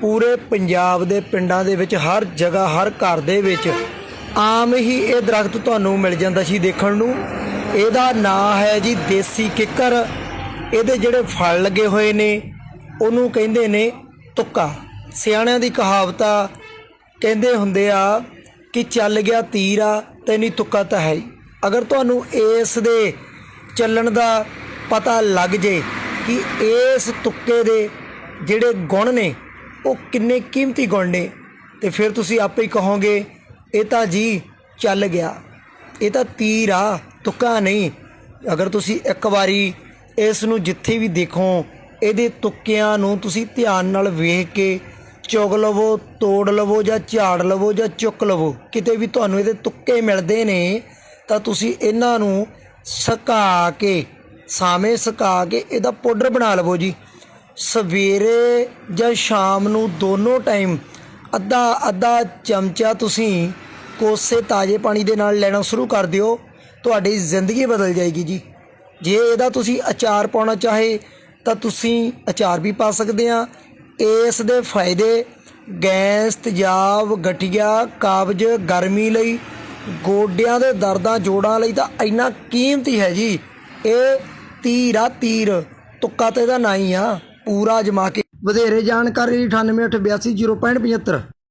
ਪੂਰੇ ਪੰਜਾਬ ਦੇ ਪਿੰਡਾਂ ਦੇ ਵਿੱਚ ਹਰ ਜਗ੍ਹਾ, ਹਰ ਘਰ ਦੇ ਵਿੱਚ ਆਮ ਹੀ ਇਹ ਦਰਖਤ ਤੁਹਾਨੂੰ ਮਿਲ ਜਾਂਦਾ ਸੀ ਦੇਖਣ ਨੂੰ। ਇਹਦਾ ਨਾਂ ਹੈ ਜੀ ਦੇਸੀ ਕਿੱਕਰ। ਇਹਦੇ ਜਿਹੜੇ ਫਲ ਲੱਗੇ ਹੋਏ ਨੇ, ਉਹਨੂੰ ਕਹਿੰਦੇ ਨੇ ਤੁੱਕਾ। ਸਿਆਣਿਆਂ ਦੀ ਕਹਾਵਤ ਕਹਿੰਦੇ ਹੁੰਦੇ ਆ ਕਿ ਚੱਲ ਗਿਆ ਤੀਰ ਆ, ਤੇ ਨਹੀਂ ਤੁੱਕਾ ਤਾਂ ਹੈ ਹੀ। ਅਗਰ ਤੁਹਾਨੂੰ ਇਸ ਦੇ ਚੱਲਣ ਦਾ ਪਤਾ ਲੱਗ ਜੇ ਕਿ ਇਸ ਤੁੱਕੇ ਦੇ ਜਿਹੜੇ ਗੁਣ ਨੇ ਉਹ ਕਿੰਨੇ ਕੀਮਤੀ ਗੁਣ ਨੇ। ਤੇ ਫਿਰ ਤੁਸੀਂ ਆਪੇ ਹੀ ਕਹੋਗੇ, ਇਹ ਤਾਂ ਜੀ ਚੱਲ ਗਿਆ। ਇਹ ਤਾਂ ਤੀਰ ਆ, ਤੁੱਕਾ ਨਹੀਂ। ਅਗਰ ਤੁਸੀਂ ਇੱਕ ਵਾਰੀ ਇਸ ਨੂੰ ਜਿੱਥੇ ਵੀ ਦੇਖੋ, ਇਹਦੇ ਤੁੱਕਿਆਂ ਨੂੰ ਤੁਸੀਂ ਧਿਆਨ ਨਾਲ ਵੇਖ ਕੇ ਚੁਗ ਲਵੋ, ਤੋੜ ਲਵੋ ਜਾਂ ਝਾੜ ਲਵੋ ਜਾਂ ਚੁੱਕ ਲਵੋ, ਕਿਤੇ ਵੀ ਤੁਹਾਨੂੰ ਇਹਦੇ ਤੁੱਕੇ ਮਿਲਦੇ ਨੇ, ਤਾਂ ਤੁਸੀਂ ਇਹਨਾਂ ਨੂੰ ਸੁਕਾ ਕੇ, ਸਾਵੇਂ ਸੁਕਾ ਕੇ ਇਹਦਾ ਪਾਊਡਰ ਬਣਾ ਲਵੋ ਜੀ। ਸਵੇਰੇ ਜਾਂ ਸ਼ਾਮ ਨੂੰ ਦੋਨੋਂ ਟਾਈਮ ਅੱਧਾ ਅੱਧਾ ਚਮਚਾ ਤੁਸੀਂ ਕੋਸੇ ਤਾਜ਼ੇ ਪਾਣੀ ਦੇ ਨਾਲ ਲੈਣਾ ਸ਼ੁਰੂ ਕਰ ਦਿਓ, ਤੁਹਾਡੀ ਜ਼ਿੰਦਗੀ ਬਦਲ ਜਾਏਗੀ ਜੀ। ਜੇ ਇਹਦਾ ਤੁਸੀਂ ਅਚਾਰ ਪਾਉਣਾ ਚਾਹੇ, ਤਾਂ ਤੁਸੀਂ ਅਚਾਰ ਵੀ ਪਾ ਸਕਦੇ ਆ। ਇਸ ਦੇ ਫਾਇਦੇ, ਗੈਸ, ਤੇਜ਼ਾਬ, ਗਠੀਆ, ਕਾਬਜ, ਗਰਮੀ ਲਈ, ਗੋਡਿਆਂ ਦੇ ਦਰਦਾਂ, ਜੋੜਾਂ ਲਈ ਤਾਂ ਇੰਨਾ ਕੀਮਤੀ ਹੈ ਜੀ। ਇਹ ਤੀਰ ਆ ਤੀਰ, ਤੁੱਕਾ ਤੇ ਇਹਦਾ ਨਾਂ ਹੀ ਆ। ਪੂਰਾ ਜਮਾ ਕੇ। ਵਧੇਰੇ ਜਾਣਕਾਰੀ 9882806575